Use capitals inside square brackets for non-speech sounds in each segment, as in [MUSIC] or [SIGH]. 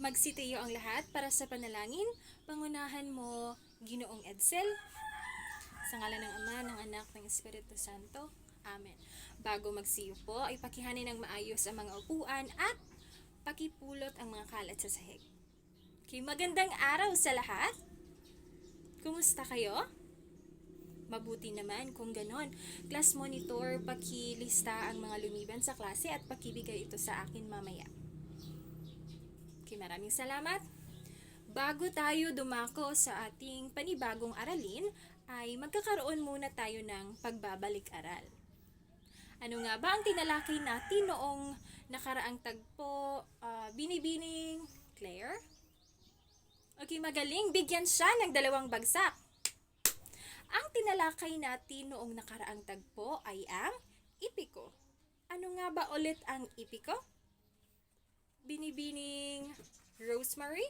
Magsitayo ang lahat para sa panalangin. Pangunahan mo, Ginoong Edsel. Sa ngalan ng Ama, ng Anak, ng Espiritu Santo. Amen. Bago magsiyo po, ay pakihanin ng maayos ang mga upuan at pakipulot ang mga kalat sa sahig. Okay, magandang araw sa lahat. Kumusta kayo? Mabuti naman kung ganon. Class monitor, pakilista ang mga lumiban sa klase at pakibigay ito sa akin mamaya. Maraming salamat. Bago tayo dumako sa ating panibagong aralin, ay magkakaroon muna tayo ng pagbabalik-aral. Ano nga ba ang tinalakay natin noong nakaraang tagpo, ah, binibining Claire? Okay, magaling. Bigyan siya ng dalawang bagsak. Ang tinalakay natin noong nakaraang tagpo ay ang ipiko. Ano nga ba ulit ang ipiko? Binibining Rosemary?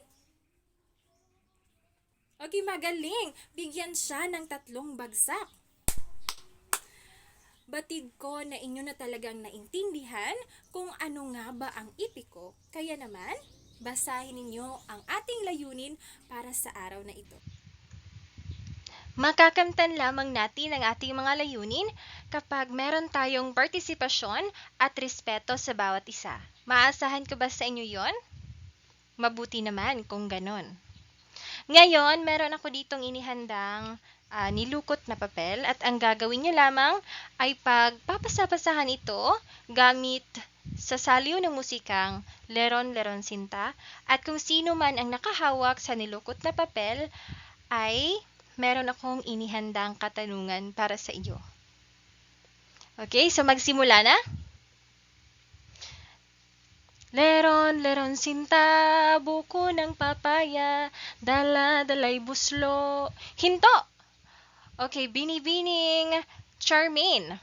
Okay, magaling. Bigyan siya ng tatlong bagsak. Batid ko na inyo na talagang naintindihan kung ano nga ba ang ipiko. Kaya naman, basahin ninyo ang ating layunin para sa araw na ito. Makakamtan lamang natin ang ating mga layunin kapag meron tayong partisipasyon at respeto sa bawat isa. Maasahan ko ba sa inyo yon? Mabuti naman kung ganon. Ngayon, meron ako ditong inihandang ah, nilukot na papel at ang gagawin nyo lamang ay pagpapasapasahan ito gamit sa saliw ng musikang Leron Leron Sinta at kung sino man ang nakahawak sa nilukot na papel ay meron akong inihandang katanungan para sa iyo. Okay, so magsimula na. Leron, leron sinta, buko ng papaya, dala, dalay buslo, hinto! Okay, binibining, Charmaine.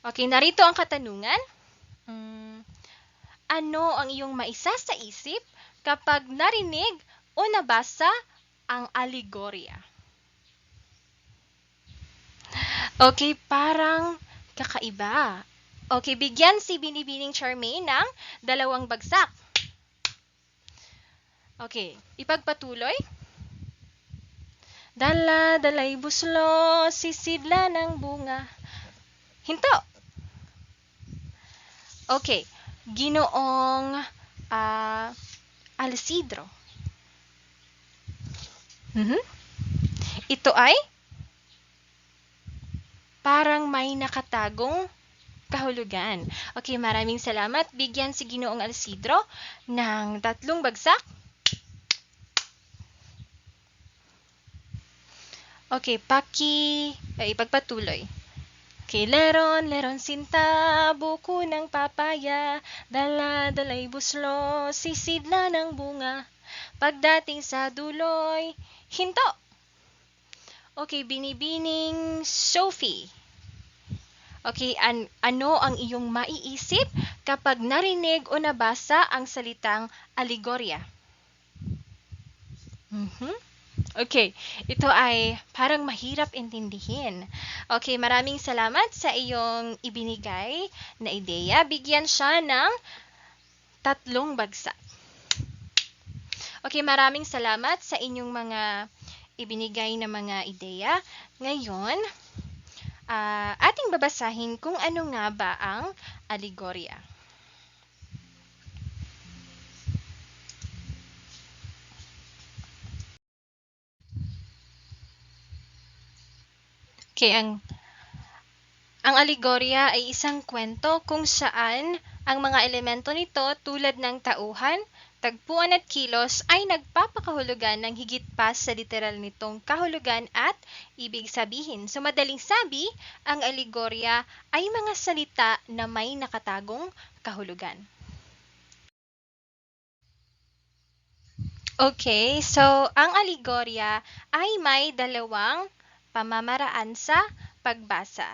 Okay, narito ang katanungan. Mm, ano ang iyong maisa sa isip kapag narinig o nabasa ang aligorya? Okay, parang kakaiba. Okay, bigyan si Binibining Charmaine ng dalawang bagsak. Okay, ipagpatuloy. Dala, dalay buslo, sisidla ng bunga. Hinto. Okay, ginoong ah, Alcidro. Mhm. Ito ay parang may nakatagong kahulugan. Okay, maraming salamat. Bigyan si Ginoong Alcidro ng tatlong bagsak. Okay, paki... Ay, ipagpatuloy. Okay, leron, leron sinta, buko ng papaya, dala, dalay buslo, sisidla ng bunga. Pagdating sa duloy, hinto. Okay, binibining Sophie. Okay, an ano ang iyong maiisip kapag narinig o nabasa ang salitang aligorya? Mhm. Okay, ito ay parang mahirap intindihin. Okay, maraming salamat sa iyong ibinigay na ideya. Bigyan siya ng tatlong bagsak. Okay, maraming salamat sa inyong mga ibinigay na mga ideya. Ngayon, ah, ating babasahin kung ano nga ba ang aligorya. Okay, ang ang aligorya ay isang kwento kung saan ang mga elemento nito tulad ng tauhan, tagpuan at kilos ay nagpapakahulugan ng higit pa sa literal nitong kahulugan at ibig sabihin. So madaling sabi, ang aligorya ay mga salita na may nakatagong kahulugan. Okay, so ang aligorya ay may dalawang pamamaraan sa pagbasa.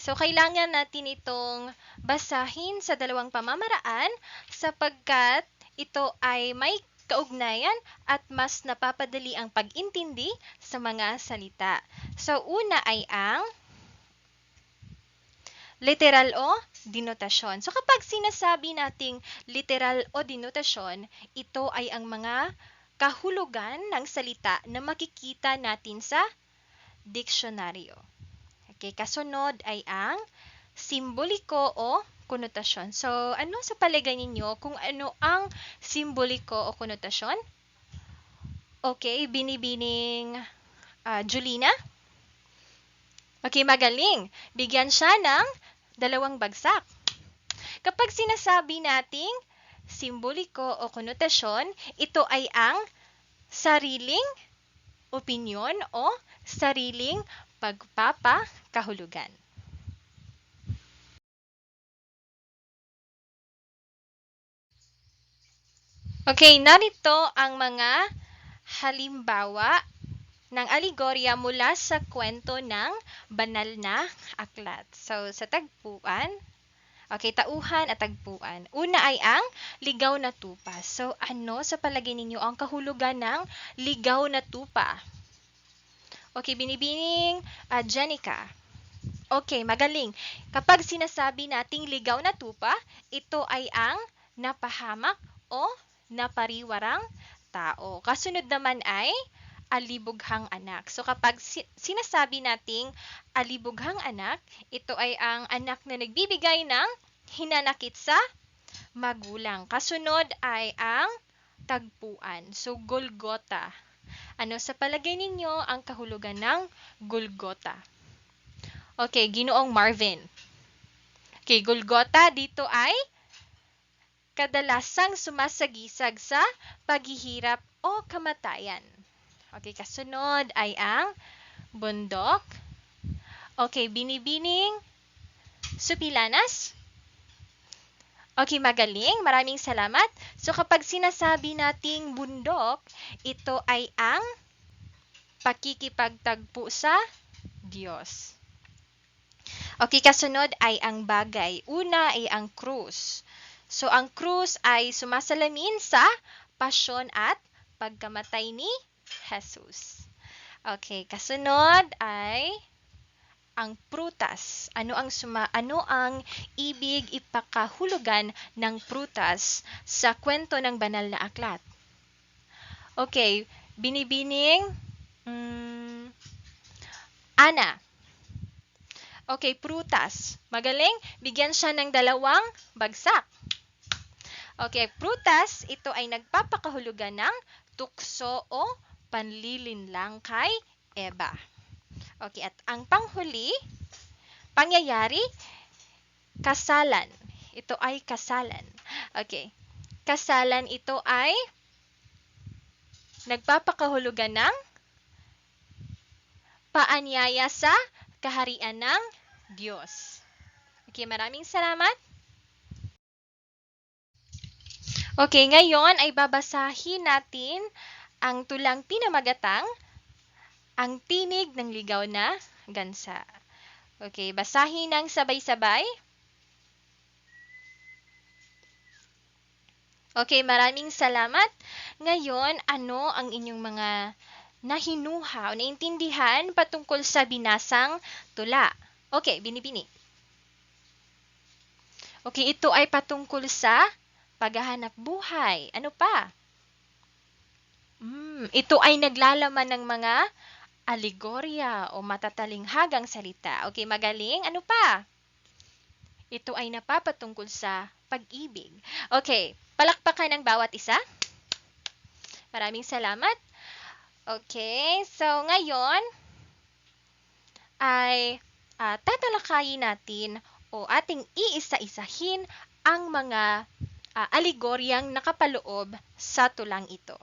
So, kailangan natin itong basahin sa dalawang pamamaraan sapagkat ito ay may kaugnayan at mas napapadali ang pag-intindi sa mga salita. So, una ay ang literal o denotasyon. So kapag sinasabi nating literal o denotasyon, ito ay ang mga kahulugan ng salita na makikita natin sa diksyonaryo. Okay, kasunod ay ang simboliko o konotasyon. So, ano sa palagay ninyo kung ano ang simboliko o konotasyon? Okay, binibining ah, Julina? Okay, magaling. Bigyan siya ng dalawang bagsak. Kapag sinasabi nating simboliko o konotasyon, ito ay ang sariling opinyon o sariling pagpapakahulugan. Okay, narito ang mga halimbawa ng aligorya mula sa kwento ng banal na aklat. So, sa tagpuan, okay, tauhan at tagpuan. Una ay ang ligaw na tupa. So, ano sa palagay ninyo ang kahulugan ng ligaw na tupa? Okay, binibining uh, Jenica. Okay, magaling. Kapag sinasabi nating ligaw na tupa, ito ay ang napahamak o napariwarang tao. Kasunod naman ay alibughang anak. So kapag si- sinasabi nating alibughang anak, ito ay ang anak na nagbibigay ng hinanakit sa magulang. Kasunod ay ang tagpuan. So Golgota. Ano sa palagay ninyo ang kahulugan ng Golgota? Okay, Ginoong Marvin. Okay, Golgota dito ay kadalasang sumasagisag sa paghihirap o kamatayan. Okay, kasunod ay ang bundok. Okay, binibining supilanas. Okay, magaling. Maraming salamat. So, kapag sinasabi nating bundok, ito ay ang pakikipagtagpo sa Diyos. Okay, kasunod ay ang bagay. Una ay ang krus. So, ang krus ay sumasalamin sa pasyon at pagkamatay ni Jesus. Okay, kasunod ay ang prutas. Ano ang suma ano ang ibig ipakahulugan ng prutas sa kwento ng banal na aklat? Okay, binibining mm, Ana. Okay, prutas. Magaling. Bigyan siya ng dalawang bagsak. Okay, prutas, ito ay nagpapakahulugan ng tukso o panlilinlang kay Eva. Okay, at ang panghuli, pangyayari, kasalan. Ito ay kasalan. Okay. Kasalan ito ay nagpapakahulugan ng paanyaya sa kaharian ng Diyos. Okay, maraming salamat. Okay, ngayon ay babasahin natin ang tulang pinamagatang ang tinig ng ligaw na gansa. Okay, basahin ng sabay-sabay. Okay, maraming salamat. Ngayon, ano ang inyong mga nahinuha o naintindihan patungkol sa binasang tula? Okay, binibini. Okay, ito ay patungkol sa paghahanap buhay. Ano pa? Mm, ito ay naglalaman ng mga alegorya o matatalinghagang salita. Okay, magaling. Ano pa? Ito ay napapatungkol sa pag-ibig. Okay, palakpakan ng bawat isa. Maraming salamat. Okay, so ngayon ay ah, tatalakayin natin o ating iisa-isahin ang mga ah, alegoryang nakapaloob sa tulang ito.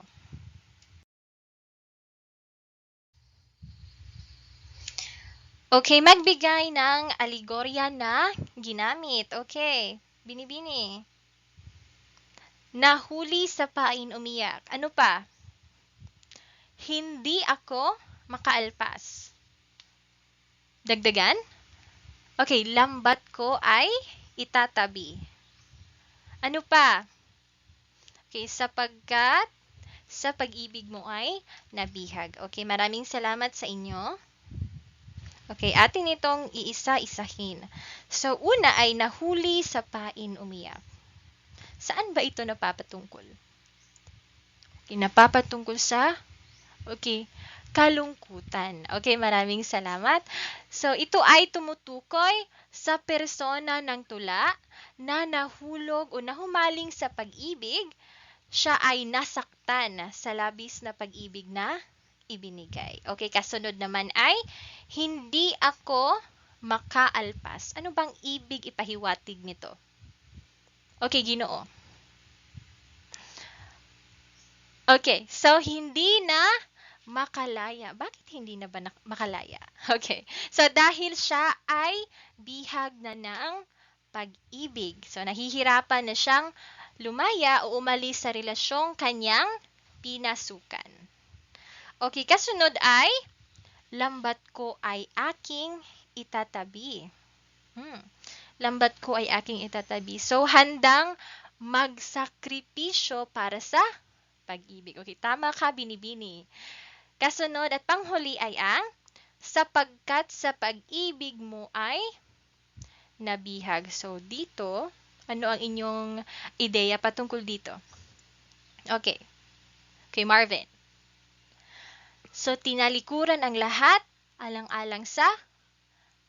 Okay, magbigay ng alegorya na ginamit. Okay, binibini. Nahuli sa pain umiyak. Ano pa? Hindi ako makaalpas. Dagdagan? Okay, lambat ko ay itatabi. Ano pa? Okay, sapagkat sa pag-ibig mo ay nabihag. Okay, maraming salamat sa inyo. Okay, atin itong iisa-isahin. So, una ay nahuli sa pain umiyak. Saan ba ito napapatungkol? Okay, napapatungkol sa, okay, kalungkutan. Okay, maraming salamat. So, ito ay tumutukoy sa persona ng tula na nahulog o nahumaling sa pag-ibig. Siya ay nasaktan sa labis na pag-ibig na ibinigay. Okay, kasunod naman ay, hindi ako makaalpas. Ano bang ibig ipahiwatig nito? Okay, ginoo. Okay, so hindi na makalaya. Bakit hindi na ba nak- makalaya? [LAUGHS] Okay, so dahil siya ay bihag na ng pag-ibig. So nahihirapan na siyang lumaya o umalis sa relasyong kanyang pinasukan. Okay, kasunod ay, lambat ko ay aking itatabi. Hmm. Lambat ko ay aking itatabi. So, handang magsakripisyo para sa pag-ibig. Okay, tama ka, binibini. Kasunod at panghuli ay ang, sapagkat sa pag-ibig mo ay nabihag. So, dito, ano ang inyong ideya patungkol dito? Okay. Okay, Marvin. So, tinalikuran ang lahat alang-alang sa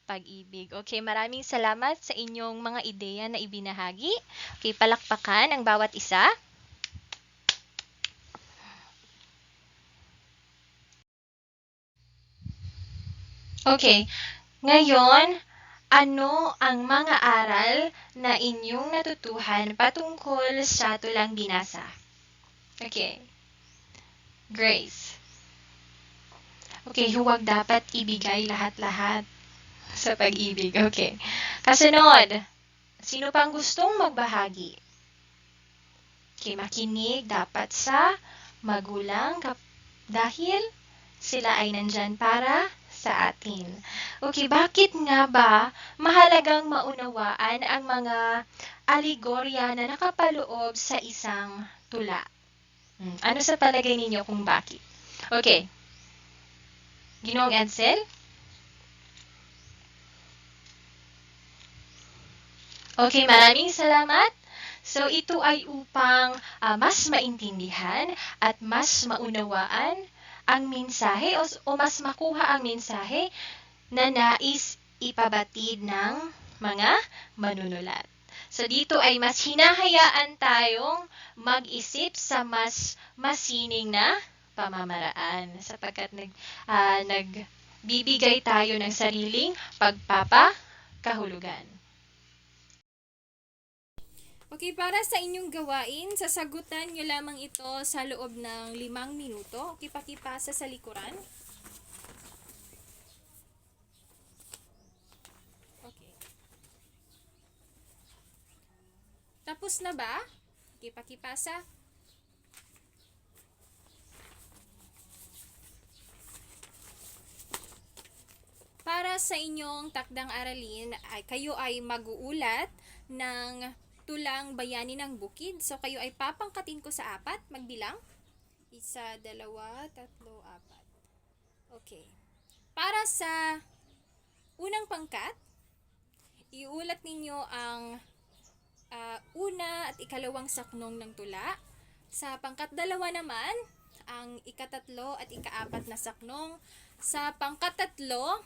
pag-ibig. Okay, maraming salamat sa inyong mga ideya na ibinahagi. Okay, palakpakan ang bawat isa. Okay, ngayon, ano ang mga aral na inyong natutuhan patungkol sa tulang binasa? Okay. Grace. Okay, huwag dapat ibigay lahat-lahat sa pag-ibig. Okay. Kasunod, sino pang gustong magbahagi? Okay, makinig dapat sa magulang dahil sila ay nandyan para sa atin. Okay, bakit nga ba mahalagang maunawaan ang mga aligorya na nakapaloob sa isang tula? Hmm, Ano sa palagay ninyo kung bakit? Okay. Ginoong Edsel? Okay, maraming salamat. So, ito ay upang ah, mas maintindihan at mas maunawaan ang mensahe o, o mas makuha ang mensahe na nais ipabatid ng mga manunulat. So, dito ay mas hinahayaan tayong mag-isip sa mas masining na pamamaraan sapagkat nag, ah, nagbibigay tayo ng sariling pagpapakahulugan. Okay, para sa inyong gawain, sasagutan nyo lamang ito sa loob ng limang minuto. Okay, pakipasa sa likuran. Okay. Tapos na ba? Okay, pakipasa. Para sa inyong takdang aralin, ay kayo ay mag-uulat ng tulang bayani ng bukid. So, kayo ay papangkatin ko sa apat. Magbilang. Isa, dalawa, tatlo, apat. Okay. Para sa unang pangkat, iulat ninyo ang ah, una at ikalawang saknong ng tula. Sa pangkat dalawa naman, ang ikatatlo at ikaapat na saknong. Sa pangkat tatlo,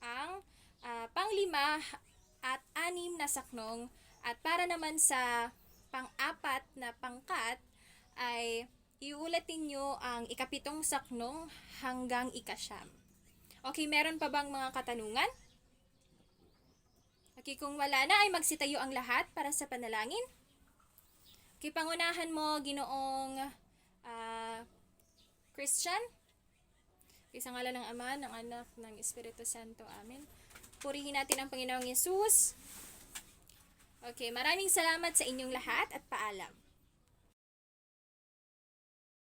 ang ah, panglima at anim na saknong. At para naman sa pang-apat na pangkat ay iulat ninyo ang ikapitong saknong hanggang ikasyam. Okay, meron pa bang mga katanungan? Okay, kung wala na ay magsitayo ang lahat para sa panalangin. Okay, pangunahan mo, ginoong ah, Christian. Okay, sa ngalan ng Ama, ng Anak, ng Espiritu Santo. Amen. Purihin natin ang Panginoong Yesus. Okay, maraming salamat sa inyong lahat at paalam.